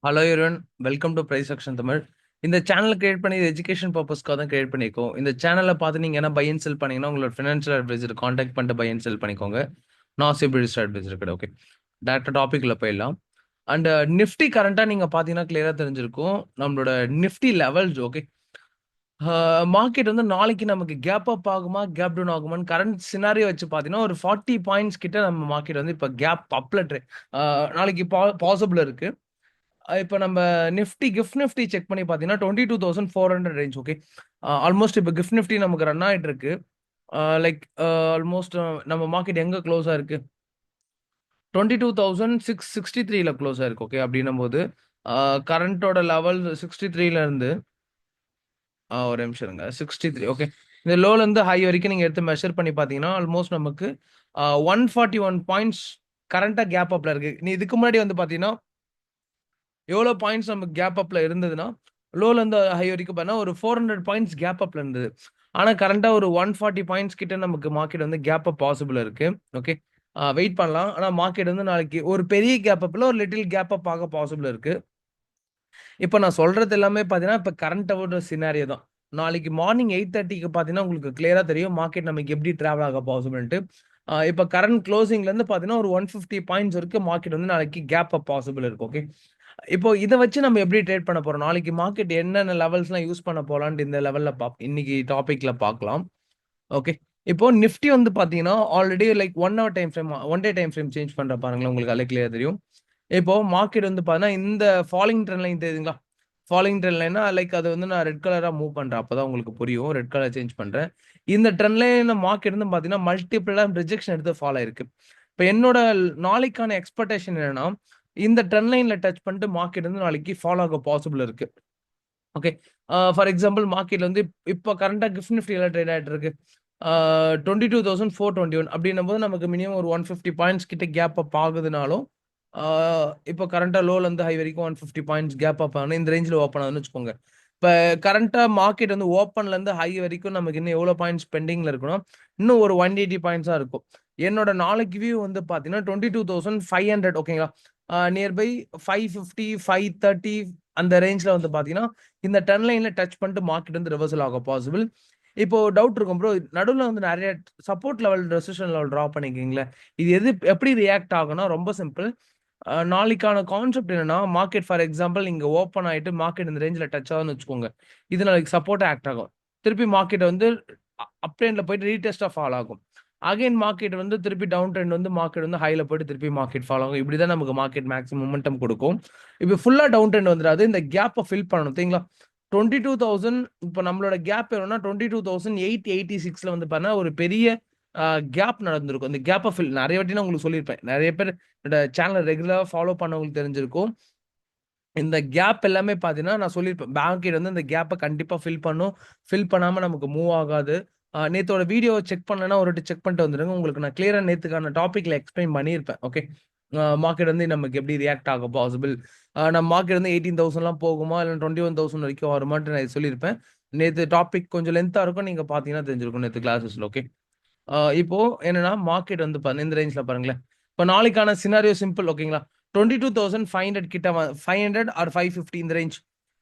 Hello இருவன் welcome to price section Tamil இந்த channel create பண்ணி education பர்பஸ்க்காக தான் கிரியேட் பண்ணியிருக்கோம். இந்த சேனலை பார்த்து நீங்கள் என்ன பை அண்ட் செல் பண்ணீங்கன்னா உங்களோட ஃபினான்ஷியல் அட்வைசர் காண்டாக்ட் பண்ணிட்டு பை அண்ட் செல் பண்ணிக்கோங்க. நான் சிபிலிஸ்ட் அட்வைசர் கிடையாது ஓகே டேரக்டாக டாப்பிக்கில் போயிடலாம் அண்ட் நிஃப்டி கரண்ட்டாக நீங்கள் பார்த்தீங்கன்னா கிளியராக தெரிஞ்சிருக்கும். நம்மளோட நிஃப்டி லெவல்ஸ் ஓகே மார்க்கெட் வந்து நாளைக்கு நமக்கு கேப் அப் ஆகுமா கேப் டவுன் ஆகுமான்னு கரண்ட் சினாரியோ வச்சு பார்த்தீங்கன்னா ஒரு ஃபார்ட்டி பாயிண்ட்ஸ் கிட்ட நம்ம மார்க்கெட் வந்து இப்போ கேப் அப்ல நாளைக்கு பா பாசிபிள் இருக்குது இப்போ நம்ம நிஃப்டி கிஃப்ட் நிஃப்டி செக் பண்ணி பார்த்தீங்கன்னா twenty two thousand four hundred range okay almost இப்போ கிஃப்ட் நிஃப்டி நமக்கு ரன் ஆகிட்டு இருக்கு. லைக் ஆல்மோஸ்ட் நம்ம மார்க்கெட் எங்கே க்ளோஸ் ஆயிருக்கு twenty two thousand six sixty த்ரீல க்ளோஸ் ஆயிருக்கு ஓகே அப்படின்னும் போது கரண்ட்டோட லெவல் சிக்ஸ்டி த்ரீல இருந்து ஒரு நிமிஷம் இருங்க. சிக்ஸ்டி த்ரீ ஓகே இந்த லோலேருந்து ஹை வரைக்கும் நீங்கள் எடுத்து மெஷர் பண்ணி பார்த்தீங்கன்னா ஆல்மோஸ்ட் நமக்கு ஒன் ஃபார்ட்டி ஒன் பாயிண்ட்ஸ் கரண்ட்டாக கேப் அப்பில் இருக்குது நீ இதுக்கு முன்னாடி வந்து பார்த்தீங்கன்னா எவ்வளோ பாயிண்ட்ஸ் நமக்கு கேப் அப்பில் இருந்ததுன்னா லோலேருந்து ஹை வரைக்கும் பார்த்தா ஒரு ஃபோர் ஹண்ட்ரட் பாயிண்ட்ஸ் கேப் அப்பில் இருந்தது. ஆனால் கரண்டாக ஒரு ஒன் ஃபார்ட்டி பாயிண்ட்ஸ் கிட்ட நமக்கு மார்க்கெட் வந்து கேப் அப் பாசிபிள் இருக்கு. ஓகே வெயிட் பண்ணலாம். ஆனால் மார்க்கெட் வந்து நாளைக்கு ஒரு பெரிய கேப் அப்பில் ஒரு லிட்டில் கேப் அப் ஆக பாசிபிள் இருக்கு. இப்போ நான் சொல்றது எல்லாமே பார்த்தீங்கன்னா இப்போ கரண்ட் சினாரியோ தான். நாளைக்கு மார்னிங் எயிட் தேர்ட்டிக்கு பார்த்தீங்கன்னா உங்களுக்கு கிளியராக தெரியும். மார்க்கெட் நமக்கு எப்படி ட்ராவல் ஆக பாசிபிள்ட்டு இப்போ கரண்ட் க்ளோசிங்லேருந்து பார்த்தீங்கன்னா ஒரு ஒன் ஃபிஃப்டி பாயிண்ட்ஸ் வரைக்கும் மார்க்கெட் வந்து நாளைக்கு கேப் அப் பாசிபிள் இருக்கு. ஓகே இப்போ இதை வச்சு நம்ம எப்படி ட்ரேட் பண்ண போறோம்? நாளைக்கு மார்க்கெட் என்னென்ன லெவல்ஸ்லாம் யூஸ் பண்ண போலான்ட்டு இந்த லெவலில் பா இன்னைக்கு டாபிக்ல பார்க்கலாம் ஓகே இப்போ நிஃப்டி வந்து பார்த்தீங்கன்னா already like one hour time frame one day time frame change பண்ற பாருங்களேன் உங்களுக்கு அதில் கிளியர் தெரியும். இப்போ மார்க்கெட் வந்து பார்த்தீங்கன்னா இந்த ஃபாலிங் ட்ரெண்ட் லைன் தெரியுதுங்களா? ஃபாலிங் ட்ரெண்ட் லைனா லைக் அது வந்து நான் ரெட் கலராக மூவ் பண்ணுறேன் அப்போ தான் உங்களுக்கு புரியும். ரெட் கலர் சேஞ்ச் பண்ணுறேன் இந்த ட்ரெண்ட் லைன் மார்க்கெட் வந்து பார்த்தீங்கன்னா மல்டிபிளாக ரிஜெக்ஷன் எடுத்து ஃபாலோ ஆயிருக்கு. இப்போ என்னோட நாளைக்கான எக்ஸ்பெக்டேஷன் என்னன்னா இந்த ட்ரெண்ட் லைன்ல டச் பண்ணிட்டு மார்க்கெட் வந்து நாளைக்கு ஃபாலோ ஆக பாசிபிள் இருக்கு. ஓகே ஃபார் எக்ஸாம்பிள் மார்க்கெட்ல வந்து இப்போ கரண்டா கிஃப்ட் நிஃப்டியில ட்ரேட் ஆகிட்டு இருக்கு. Twenty two thousand four twenty one அப்படின்னும் போது நமக்கு மினிமம் ஒரு ஒன் ஃபிஃப்டி பாயிண்ட்ஸ் கிட்ட கேப் அப் ஆகுதுனாலும் இப்போ கரண்டாக லோல இருந்து ஹை வரைக்கும் one fifty points gap up ஆகணும் இந்த ரேஞ்சில் ஓப்பன் ஆகுதுன்னு வச்சுக்கோங்க. இப்போ கரண்ட்டாக மார்க்கெட் வந்து ஓப்பன்லேருந்து ஹை வரைக்கும் நமக்கு இன்னும் எவ்வளோ பாயிண்ட்ஸ் பெண்டிங்கில் இருக்கணும்? இன்னும் ஒரு ஒன் எயிட்டி பாயிண்ட்ஸாக இருக்கும். என்னோட நாளைக்கு வியூ வந்து பார்த்தீங்கன்னா twenty two thousand five hundred ஓகேங்களா nearby five fifty five thirty அந்த ரேஞ்சில் வந்து பார்த்தீங்கன்னா இந்த டென் லைனில் டச் பண்ணிட்டு மார்க்கெட் வந்து ரிவர்சல் ஆக பாசிபிள் இப்போ டவுட் இருக்கும் ப்ரோ நடுவில் வந்து நிறைய support level resistance level draw பண்ணிக்கிங்களேன் இது எது எப்படி ரியாக்ட் ஆகும்னா ரொம்ப சிம்பிள் நாளைக்கான கான்செப்ட் என்னன்னா மார்க்கெட் ஃபார் எக்ஸாம்பிள் இங்கே ஓப்பன் ஆகிட்டு மார்க்கெட் இந்த ரேஞ்சில் டச் ஆகுதுன்னு வச்சுக்கோங்க. இது நாளைக்கு சப்போர்ட் ஆக்ட் ஆகும். திருப்பி மார்க்கெட் வந்து அப்டேனில் போயிட்டு ரீடெஸ்டாக ஃபால் ஆகும். அகைன் மார்க்கெட் வந்து திருப்பி டவுன் ட்ரெண்ட் வந்து மார்க்கெட் வந்து ஹைல போயிட்டு திருப்பி மார்க்கெட் ஃபாலோ ஆகும். இப்படி தான் நமக்கு மார்க்கெட் மேக்ஸிமம் மொமெண்டம் கொடுக்கும். இப்போ ஃபுல்லாக டவுன் ட்ரெண்ட் வந்துடாது. இந்த கேப்பை ஃபில் பண்ணணும். சரிங்களா? டுவெண்ட்டி டூ தௌசண்ட் இப்போ நம்மளோட கேப் என்னன்னா twenty two thousand eight eighty சிக்ஸில் வந்து பார்த்தா ஒரு பெரிய கேப் நடந்திருக்கும். இந்த கேப்பை ஃபில் நிறைய வாட்டி நான் உங்களுக்கு சொல்லியிருப்பேன். நிறைய பேர் என்னோட சேனலை ரெகுலராக ஃபாலோ பண்ணவங்களுக்கு தெரிஞ்சிருக்கும். இந்த கேப் எல்லாமே பார்த்தீங்கன்னா நான் சொல்லியிருப்பேன். பேங்க் வந்து இந்த கேப்பை கண்டிப்பாக ஃபில் பண்ணும். ஃபில் பண்ணாமல் நமக்கு மூவ் ஆகாது. நேத்தோட வீடியோ செக் பண்ணலன்னா ஒரு வாட்டி செக் பண்ணிட்டு வந்துருங்க உங்களுக்கு நான் கிளியரா நேத்துக்கான டாபிக்ல எக்ஸ்பிளைன் பண்ணியிருப்பேன் ஓகே மார்க்கெட் வந்து நமக்கு எப்படி ரியாக்ட் ஆகும் பாசிபிள் நம்ம மார்க்கெட் வந்து எயிட்டீன் தௌசண்ட்லாம் போகுமா? இல்லை டுவெண்ட்டி ஒன் தௌசண்ட் வரைக்கும் வருமான்ட்டு நான் சொல்லியிருப்பேன். நேற்று டாபிக் கொஞ்சம் லென்த்தாக இருக்கும் நீங்கள் பார்த்தீங்கன்னா தெரிஞ்சிருக்கும் நேற்று கிளாஸஸில் ஓகே இப்போ என்னன்னா மார்க்கெட் வந்து இந்த ரேஞ்சில் பாருங்களேன். இப்போ நாளைக்கான சினாரியோ சிம்பிள் ஓகேங்களா twenty two thousand five hundred கிட்ட five hundred or five fifty இந்த ரேஞ்ச்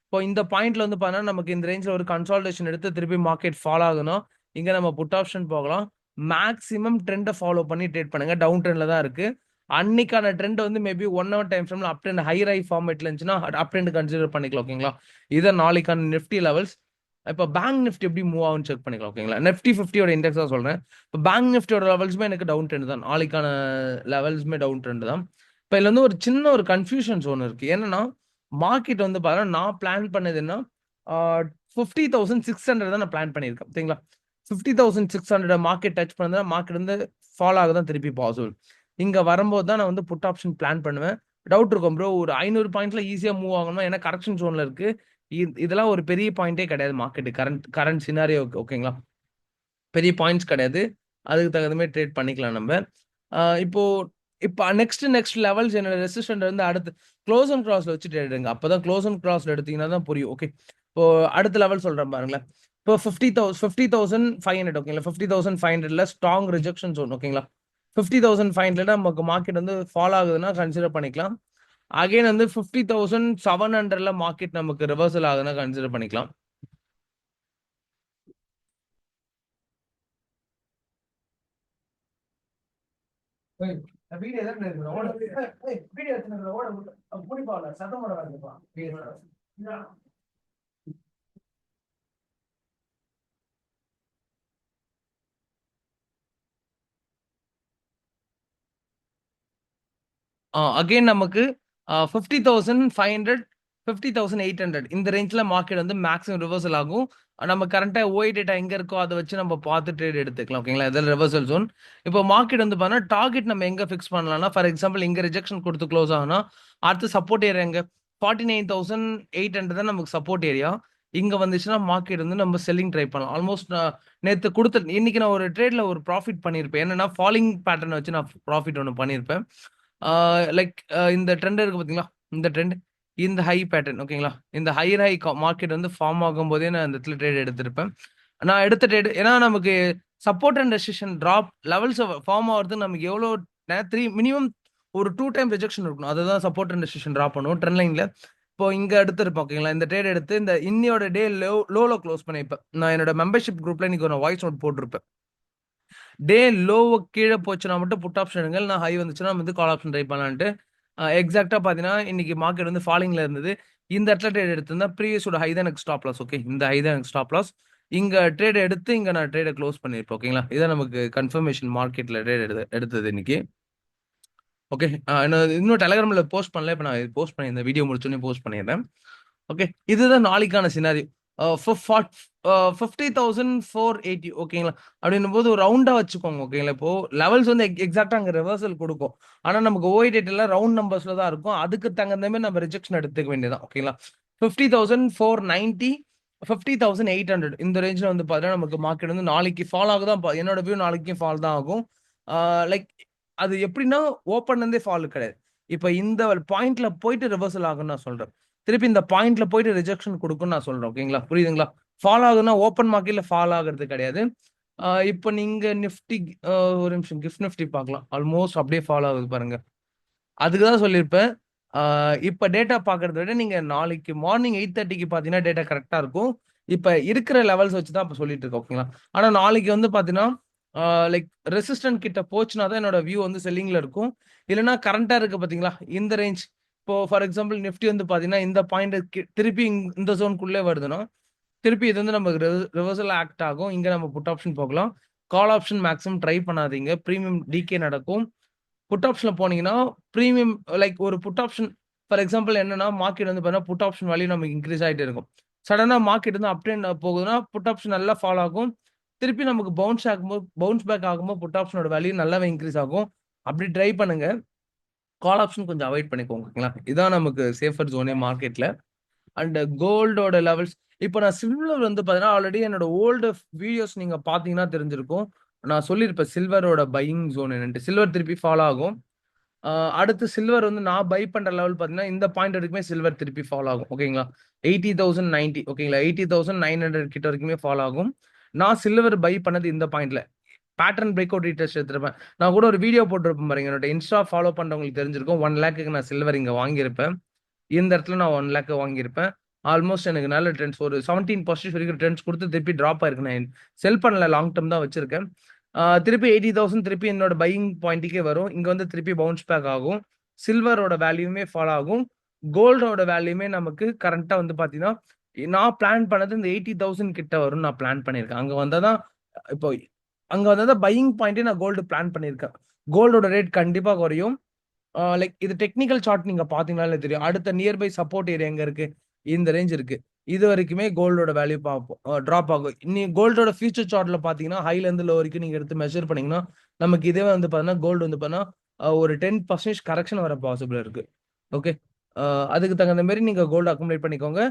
இப்போ இந்த பாயிண்ட்ல வந்து பார்த்தீங்கன்னா நமக்கு இந்த ரேஞ்சில் ஒரு கன்சால்டேஷன் எடுத்து திருப்பி மார்க்கெட் ஃபாலோ ஆகணும் இங்கே நம்ம புட் ஆப்ஷன் போகலாம். மேக்ஸிமம் ட்ரெண்டை ஃபாலோ பண்ணி ட்ரேட் பண்ணுங்க. டவுன் ட்ரெண்டில் தான் இருக்குது அன்னைக்கான ட்ரெண்ட் வந்து மேபி ஒன் ஹவர் டைம் ஃப்ரேம்ல அப் ட்ரெண்ட் ஹை ரை ஃபார்மேட்ல இருந்துச்சுன்னா அப் ட்ரெண்ட் கன்சிடர் பண்ணிக்கலாம் ஓகேங்களா இதை நாளைக்கான நிஃப்டி லெவல்ஸ் இப்போ பேங்க் நிஃப்டி எப்படி மூவ் ஆகும் செக் பண்ணிக்கலாம் ஓகேங்களா நிஃப்டி ஃபிஃப்டியோட இண்டெக்ஸ் தான் சொல்கிறேன் இப்போ பேங்க் நிஃப்டியோட லெவல்ஸுமே எனக்கு டவுன் ட்ரெண்ட் தான். நாளைக்கான லெவல்ஸுமே டவுன் ட்ரெண்ட் தான். இப்போ இதில் வந்து ஒரு சின்ன ஒரு கன்ஃபியூஷன்ஸ் ஒன்று இருக்கு. என்னன்னா மார்க்கெட் வந்து பாருங்க நான் பிளான் பண்ணது என்ன? ஃபிஃப்டி தௌசண்ட் சிக்ஸ் ஹண்ட்ரட் தான் நான் பிளான் பண்ணியிருக்கேன் ஓகேங்களா fifty thousand six hundred market touch பண்ணதுனா market வந்து ஃபாலோ ஆக தான் திருப்பி பாசிபிள் இங்கே வரும்போது தான் நான் வந்து புட் ஆப்ஷன் பிளான் பண்ணுவேன். டவுட் இருக்கும் ப்ரோ ஒரு ஐநூறு பாயிண்ட்ல ஈஸியாக மூவ் ஆகணும் ஏன்னா கரெக்ஷன் ஜோன்ல இருக்கு. இதெல்லாம் ஒரு பெரிய பாயிண்டே கிடையாது மார்க்கெட்டு கரண்ட் கரண்ட் சினாரியோ ஓகேங்களா பெரிய பாயிண்ட்ஸ் கிடையாது. அதுக்கு தகுந்த மாதிரி ட்ரேட் பண்ணிக்கலாம் நம்ம. இப்போ இப்போ நெக்ஸ்ட் நெக்ஸ்ட் லெவல்ஸ் என்னோட ரெசிஸ்டன்ட் வந்து அடுத்து க்ளோஸ் அண்ட் கிராஸ்ல வச்சு ட்ரேட் எடுங்க. அப்பதான் க்ளோஸ் அண்ட் கிராஸ்ல எடுத்தீங்கன்னா தான் புரியும். ஓகே இப்போ அடுத்த லெவல் சொல்றேன் பாருங்களேன். இப்போ fifty thousand fifty thousand five hundred ஓகேங்களா ஃபிஃப்டி தௌசண்ட் ஃபைவ் ஹண்ட்ரட்ல ஸ்ட்ராங் ரிஜெக்ஷன் ஜோன் ஓகேங்களா ஃபிஃப்டி தௌசண்ட் ஃபைவ் ஹண்ட்ரட் நமக்கு மார்க்கெட் வந்து ஃபாலோ ஆகுதுன்னா கன்சிடர் பண்ணிக்கலாம் அகைன் வந்து ஃபிஃப்டி தௌசண்ட் செவன் ஹண்ட்ரட்ல மார்க்கெட் நமக்கு ரிவர்சல் ஆகுதுன்னா கன்சிடர் பண்ணிக்கலாம் வீடியோ Uh, அகெயின் அகைன் நமக்கு fifty thousand five hundred fifty thousand eight hundred இந்த ரேஞ்சில் மார்க்கெட் வந்து மேக்ஸிமம் ரிவர்சல் ஆகும். Uh, நம்ம கரண்ட்டாக ஓய் டேட்டா எங்கே இருக்கோ அதை வச்சு நம்ம பார்த்து ட்ரேட் எடுத்துக்கலாம் ஓகேங்களா இதில் ரிவர்சல் ஜோன் இப்போ மார்க்கெட் வந்து பார்த்தோன்னா டார்கெட் நம்ம எங்கே ஃபிக்ஸ் பண்ணலாம்னா ஃபார் எக்ஸாம்பிள் இங்கே ரிஜெக்ஷன் கொடுத்து க்ளோஸ் ஆகுனா அடுத்து சப்போர்ட் ஏரியா எங்கே? Forty nine thousand eight hundred தான் நமக்கு சப்போர்ட் ஏரியா இங்கே வந்துச்சுன்னா மார்க்கெட் வந்து நம்ம செல்லிங் ட்ரை பண்ணலாம். ஆல்மோஸ்ட் நான் uh, நேற்று கொடுத்த இன்னைக்கு நான் ஒரு ட்ரேடில் ஒரு ப்ராஃபிட் பண்ணியிருப்பேன். என்னன்னா ஃபாலிங் பேட்டர்ன் வச்சு நான் ப்ராஃபிட் ஒன்று பண்ணியிருப்பேன். லைக் இந்த ட்ரெண்ட் இருக்கு பார்த்தீங்களா இந்த ட்ரெண்ட் இந்த ஹை பேட்டர்ன் ஓகேங்களா இந்த ஹையர் ஹை மார்க்கெட் வந்து ஃபார்ம் ஆகும் போதே நான் இந்த இடத்துல ட்ரேட் எடுத்திருப்பேன். நான் எடுத்த ட்ரேட் ஏன்னா நமக்கு support and resistance drop levels form ஆகிறதுக்கு நமக்கு எவ்வளோ த்ரீ மினிமம் ஒரு டூ டைம் ரிஜெக்ஷன் இருக்கணும். அதுதான் சப்போர்ட் அண்ட் ரெசிஷன் ட்ராப் பண்ணுவோம் ட்ரெண்ட் லைனில் இப்போ இங்கே எடுத்திருப்போம் ஓகேங்களா இந்த ட்ரேட் எடுத்து இந்த இன்னியோட டே லோ லோவில் க்ளோஸ் பண்ணியிருப்பேன் நான் என்னோட மெம்பர்ஷிப் குரூப்பில் இன்னைக்கு ஒரு வாய்ஸ் நோட் போட்டிருப்பேன். டே லோவை கீழே போச்சுன்னா மட்டும் புட் ஆப்ஷன் எடுங்கள். நான் ஹை வந்துச்சுன்னா வந்து கால் ஆப்ஷன் ட்ரை பண்ணலான்ட்டு. எக்ஸாக்டாக பார்த்தீங்கன்னா இன்னைக்கு மார்க்கெட் வந்து ஃபாலிங்கில் இருந்தது. இந்த இடத்துல ட்ரேட் எடுத்திருந்தா ப்ரீவியஸோட ஹை தான் எனக்கு ஸ்டாப் லாஸ் ஓகே இந்த ஹை தான் எனக்கு ஸ்டாப் லாஸ் இங்கே ட்ரேட் எடுத்து இங்கே நான் ட்ரேடை க்ளோஸ் பண்ணியிருப்பேன் ஓகேங்களா இதான் நமக்கு கன்ஃபர்மேஷன் மார்க்கெட்டில் ட்ரேட் எடுத்து எடுத்தது இன்னைக்கு. ஓகே இன்னும் டெலகிராமில் போஸ்ட் பண்ணல இப்போ நான் போஸ்ட் பண்ணியிருந்தேன் வீடியோ முடிச்சோடனே போஸ்ட் பண்ணிடுறேன். ஓகே இதுதான் நாளைக்கான scenario fifty thousand four eighty ஓகேங்களா அப்படின்னும் போது ஒரு ரவுண்டா வச்சுக்கோங்க ஓகேங்களா இப்போ லெவல்ஸ் வந்து எக்ஸாக்டா அங்கே ரிவர்சல் கொடுக்கும். ஆனால் நமக்கு ஓய் எல்லாம் ரவுண்ட் நம்பர்ஸ்ல தான் இருக்கும். அதுக்கு தகுந்த மாதிரி நம்ம ரிஜெக்ஷன் எடுத்துக்க வேண்டியதான் ஓகேங்களா fifty thousand four ninety fifty thousand eight hundred இந்த ரேஞ்சில் வந்து பார்த்தீங்கன்னா நமக்கு மார்க்கெட் வந்து நாளைக்கு ஃபால் ஆகுதான் என்னோட வியூ நாளைக்கும் ஃபால் தான் ஆகும். Uh, லைக் அது எப்படின்னா ஓப்பன் இருந்தே ஃபால் கிடையாது. இப்போ இந்த பாயிண்ட்ல போயிட்டு ரிவர்சல் ஆகும்னு நான் சொல்றேன். திருப்பி இந்த பாயிண்ட்ல போயிட்டு ரிஜெக்ஷன் கொடுக்கும்னு நான் சொல்றேன் ஓகேங்களா புரியுதுங்களா? ஃபாலோ ஆகுதுன்னா ஓப்பன் மார்க்கெட்ல ஃபாலோ ஆகுறது கிடையாது. இப்போ நீங்க நிஃப்டி ஒரு நிமிஷம் கிஃப்ட் நிஃப்டி பார்க்கலாம். ஆல்மோஸ்ட் அப்படியே ஃபாலோ ஆகுது பாருங்க. அதுக்கு தான் சொல்லியிருப்பேன். இப்போ டேட்டா பார்க்கறத விட நீங்க நாளைக்கு மார்னிங் எயிட் தேர்ட்டிக்கு பார்த்தீங்கன்னா டேட்டா கரெக்டாக இருக்கும். இப்போ இருக்கிற லெவல்ஸ் வச்சு தான் இப்போ சொல்லிட்டு இருக்கோம் ஓகேங்களா ஆனால் நாளைக்கு வந்து பார்த்தீங்கன்னா லைக் ரெசிஸ்டன்ட் கிட்ட போச்சுனா தான் என்னோட வியூ வந்து செல்லிங்ல இருக்கும். இல்லைன்னா கரண்டா இருக்கு பாத்தீங்களா இந்த ரேஞ்ச் இப்போ ஃபார் எக்ஸாம்பிள் நிஃப்டி வந்து பார்த்தீங்கன்னா இந்த பாயிண்ட் திருப்பி இந்த ஜோனுக்குள்ளே வருதுன்னா திருப்பி இது வந்து நமக்கு ரிவர்சல் ஆக்ட் ஆகும். இங்கே நம்ம புட் ஆப்ஷன் போகலாம் கால் ஆப்ஷன் மேக்ஸிமம் ட்ரை பண்ணாதீங்க. ப்ரீமியம் டிகே நடக்கும். புட் ஆப்ஷனில் போனீங்கன்னா ப்ரீமியம் லைக் ஒரு புட் ஆப்ஷன் ஃபார் எக்ஸாம்பிள் என்னன்னா மார்க்கெட் வந்து பார்த்தீங்கன்னா புட் ஆப்ஷன் வேல்யூ நமக்கு இன்க்ரீஸ் ஆகிட்டு இருக்கும். சடனாக மார்க்கெட் வந்து அப்டேன் போகுதுன்னா புட் ஆப்ஷன் நல்லா ஃபாலோ ஆகும். திருப்பி நமக்கு பவுன்ஸ் ஆகும்போது பவுன்ஸ் பேக் ஆகும்போது புட் ஆப்ஷனோட வேல்யூ நல்லாவே இன்க்ரீஸ் ஆகும். அப்படி ட்ரை பண்ணுங்க. கால் ஆப்ஷன் கொஞ்சம் அவாய்ட் பண்ணிக்கோங்க ஓகேங்களா இதான் நமக்கு சேஃபர் ஜோனே மார்க்கெட்ல அண்ட் கோல்டோட லெவல்ஸ் இப்போ நான் சில்வர் வந்து பார்த்தீங்கன்னா ஆல்ரெடி என்னோட ஓல்டு வீடியோஸ் நீங்க பார்த்தீங்கன்னா தெரிஞ்சிருக்கும். நான் சொல்லியிருப்பேன் சில்வரோட பையிங் ஜோன் என்னன்ட்டு. சில்வர் திருப்பி ஃபாலோ ஆகும். அடுத்து சில்வர் வந்து நான் பை பண்ற லெவல் பார்த்தீங்கன்னா இந்த பாயிண்ட் வரைக்குமே சில்வர் திருப்பி ஃபாலோ ஆகும் ஓகேங்களா எயிட்டி தௌசண்ட் நைன்டி ஓகேங்களா எயிட்டி தௌசண்ட் நைன் ஹண்ட்ரட் கிட்ட வரைக்குமே ஃபாலோ ஆகும். நான் சில்வர் பை பண்ணது இந்த பாயிண்ட்ல பேட்டர்ன் பிரேக் அவுட் ரீட்டர்ஸ் எடுத்திருப்பேன். நான் கூட ஒரு வீடியோ போட்டிருப்பேன் பாருங்க. என்னோட இன்ஸ்டா ஃபாலோ பண்ணுறவங்களுக்கு தெரிஞ்சிருக்கும். ஒன் லேக்கு நான் சில்வர் இங்கே வாங்கியிருப்பேன். இந்த இடத்துல நான் ஒன் லேக் வாங்கியிருப்பேன். ஆல்மோஸ்ட் எனக்கு நல்ல ட்ரெண்ட்ஸ் ஒரு செவன்டீன் பர்சன்டேஜ் வரைக்கும் ட்ரெண்ட்ஸ் கொடுத்து திருப்பி ட்ராப் ஆயிருக்கு. நான் செல் பண்ணல. லாங் டேர்ம் தான் வச்சிருக்கேன். திருப்பி எயிட்டி தௌசண்ட் திருப்பி என்னோட பையிங் பாயிண்ட்டுக்கே வரும். இங்கே வந்து திருப்பி பவுன்ஸ் பேக் ஆகும். சில்வரோட வேல்யூமே ஃபாலோ ஆகும். கோல்டோட வேல்யூமே நமக்கு கரண்டா வந்து பார்த்தீங்கன்னா நான் பிளான் பண்ணது இந்த எயிட்டி தௌசண்ட் கிட்ட வரும் நான் பிளான் பண்ணியிருக்கேன். அங்கே வந்தால் தான் இப்போ அங்க வந்து பையிங் பாயிண்டே நான் கோல்டு பிளான் பண்ணியிருக்கேன். கோல்டோட ரேட் கண்டிப்பா குறையும். லைக் இது டெக்னிக்கல் சார்ட் நீங்க பாத்தீங்கன்னாலே தெரியும். அடுத்த நியர்பை சப்போர்ட் ஏரியா எங்க இருக்கு? இந்த ரேஞ்ச் இருக்கு. இது வரைக்குமே கோல்டோட வேல்யூ பார்ப்போம் ட்ராப் ஆகும். நீ கோல்டோட ஃபியூச்சர் சார்ட்ல பாத்தீங்கன்னா ஹைல இருந்து லோ வரைக்கும் நீங்க எடுத்து மெஷர் பண்ணீங்கன்னா நமக்கு இதே வந்து பாத்தீங்கன்னா கோல்டு வந்து பாத்தீங்கன்னா ஒரு டென் பர்சன்டேஜ் கரெக்ஷன் வர பாசிபிள் இருக்கு. ஓகே அதுக்கு தகுந்த மாதிரி நீங்க கோல்டு அக்குமுலேட் பண்ணிக்கோங்க.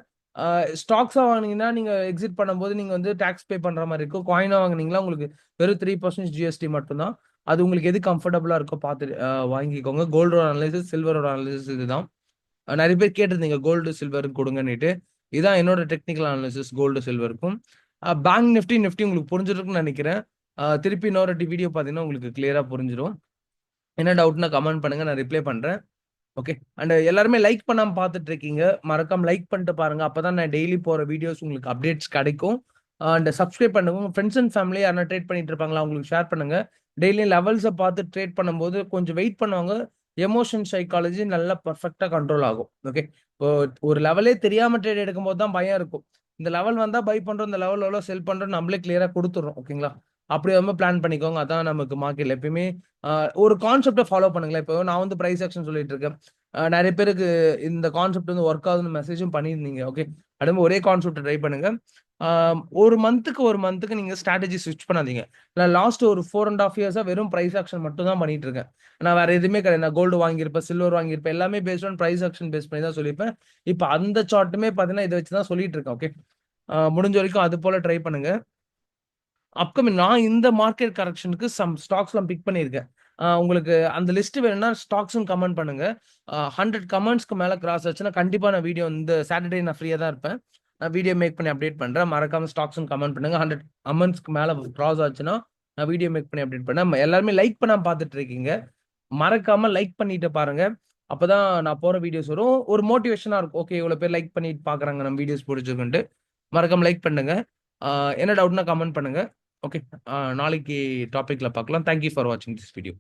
ஸ்டாக்ஸாக வாங்கினீங்கன்னா நீங்கள் எக்ஸிட் பண்ணும்போது நீங்கள் வந்து டேக்ஸ் பே பண்ணுற மாதிரி இருக்கும். காயினாக வாங்கினீங்களா உங்களுக்கு வெறும் த்ரீ பர்சன்ட் ஜிஎஸ்டி மட்டும்தான். அது உங்களுக்கு எது கம்ஃபர்டபுளாக இருக்கோ பார்த்து வாங்கிக்கோங்க. கோல்டோட அனலைசிஸ் சில்வரோட அனலைசிஸ் இதுதான். நிறைய பேர் கேட்டிருந்தீங்க கோல்டு சில்வர் கொடுங்கன்னுட்டு. இதான் என்னோட டெக்னிக்கல் அனாலிசிஸ் கோல்டு சில்வருக்கும் பேங்க் நிஃப்டி நிஃப்டி உங்களுக்கு புரிஞ்சிருக்குன்னு நினைக்கிறேன். திருப்பி இன்னொரு வீடியோ பார்த்தீங்கன்னா உங்களுக்கு கிளியராக புரிஞ்சிடும் என்ன டவுட்னா கமெண்ட் பண்ணுங்கள் நான் ரிப்ளை பண்ணுறேன் ஓகே. அண்ட் uh, எல்லாருமே லைக் பண்ணாமல் பார்த்துட்டு இருக்கீங்க. மறக்காம லைக் பண்ணிட்டு பாருங்க. அப்பதான் நான் டெய்லி போற வீடியோஸ் உங்களுக்கு அப்டேட்ஸ் கிடைக்கும். அண்ட் சப்ஸ்கிரைப் பண்ணுங்க. உங்க ஃப்ரெண்ட்ஸ் அண்ட் ஃபேமிலி யாருனா ட்ரேட் பண்ணிட்டு இருப்பாங்களா? அவங்களுக்கு ஷேர் பண்ணுங்க. டெய்லியும் லெவல்ஸை பார்த்து ட்ரேட் பண்ணும்போது கொஞ்சம் வெயிட் பண்ணுவாங்க. எமோஷன் சைக்காலஜி நல்லா பர்ஃபெக்டாக கண்ட்ரோல் ஆகும். ஓகே. இப்போ ஒரு லெவலே தெரியாம ட்ரேட் எடுக்கும்போது தான் பயம் இருக்கும். இந்த லெவல் வந்தா பை பண்றோம். இந்த லெவல் எவ்வளோ செல் பண்றோம் நம்மளே கிளியரா கொடுத்துட்றோம் ஓகேங்களா? அப்படி ரொம்ப பிளான் பண்ணிக்கோங்க. அதான் நமக்கு மார்க்கெட்ல எப்பயுமே ஒரு கான்செப்டை ஃபாலோ பண்ணுங்களேன். இப்போ நான் வந்து ப்ரைஸ் ஆக்ஷன் சொல்லிட்டு இருக்கேன். நிறைய பேருக்கு இந்த கான்செப்ட் வந்து ஒர்க் ஆகுதுன்னு மெசேஜும் பண்ணியிருந்தீங்க. ஓகே. அதுவும் ஒரே கான்செப்ட்ட ட்ரை பண்ணுங்க. ஒரு மந்த்துக்கு ஒரு மந்த்துக்கு நீங்க ஸ்ட்ராட்டஜி ஸ்விட்ச் பண்ணாதீங்க. நான் லாஸ்ட் ஒரு 4 1/2 இயர்ஸா வெறும் பிரைஸ் ஆக்ஷன் மட்டும் தான் பண்ணிட்டு இருக்கேன். நான் வேற எதுவுமே கிடையாது. நான் கோல்டு வாங்கியிருப்பேன், சில்வர் வாங்கியிருப்பேன். எல்லாமே based on price action base பண்ணி தான் சொல்லியிருப்பேன். இப்போ அந்த சார்ட்டுமே பார்த்தீங்கன்னா, இதை வச்சு தான் சொல்லிட்டு இருக்கேன். ஓகே. முடிஞ்ச வரைக்கும் அது போல ட்ரை பண்ணுங்க. அப்கமிங் நான் இந்த மார்க்கெட் கரெக்ஷனுக்கு சம் ஸ்டாக்ஸ்லாம் பிக் பண்ணியிருக்கேன். உங்களுக்கு அந்த லிஸ்ட் வேணும்னா ஸ்டாக்ஸும் கமெண்ட் பண்ணுங்க. ஹண்ட்ரட் கமெண்ட்ஸ்க்கு மேலே கிராஸ் ஆச்சுன்னா, கண்டிப்பாக நான் வீடியோ இந்த சாட்டர்டே நான் ஃப்ரீயாக தான் இருப்பேன். நான் வீடியோ மேக் பண்ணி அப்டேட் பண்ணுறேன் மறக்காம ஸ்டாக்ஸும் கமெண்ட் பண்ணுங்க. 100 கமெண்ட்ஸ்க்கு மேலே கிராஸ் ஆச்சுன்னா, நான் வீடியோ மேக் பண்ணி அப்டேட் பண்ணேன். எல்லாருமே லைக் பண்ணாமல் பார்த்துட்டு இருக்கீங்க. மறக்காம லைக் பண்ணிட்டு பாருங்க. அப்போதான் நான் போகிற வீடியோஸ் வரும். ஒரு மோட்டிவேஷனாக இருக்கும். ஓகே இவ்வளோ பேர் லைக் பண்ணிட்டு பார்க்குறாங்க நம்ம வீடியோஸ் பிடிச்சிருக்குன்ட்டு மறக்காம லைக் பண்ணுங்க. என்ன டவுட்னா கமெண்ட் பண்ணுங்க. ஓகே. நாளைக்கு டாப்பிக்கில் பார்க்கலாம். தேங்க் யூ ஃபார் வாட்சிங் திஸ் வீடியோ.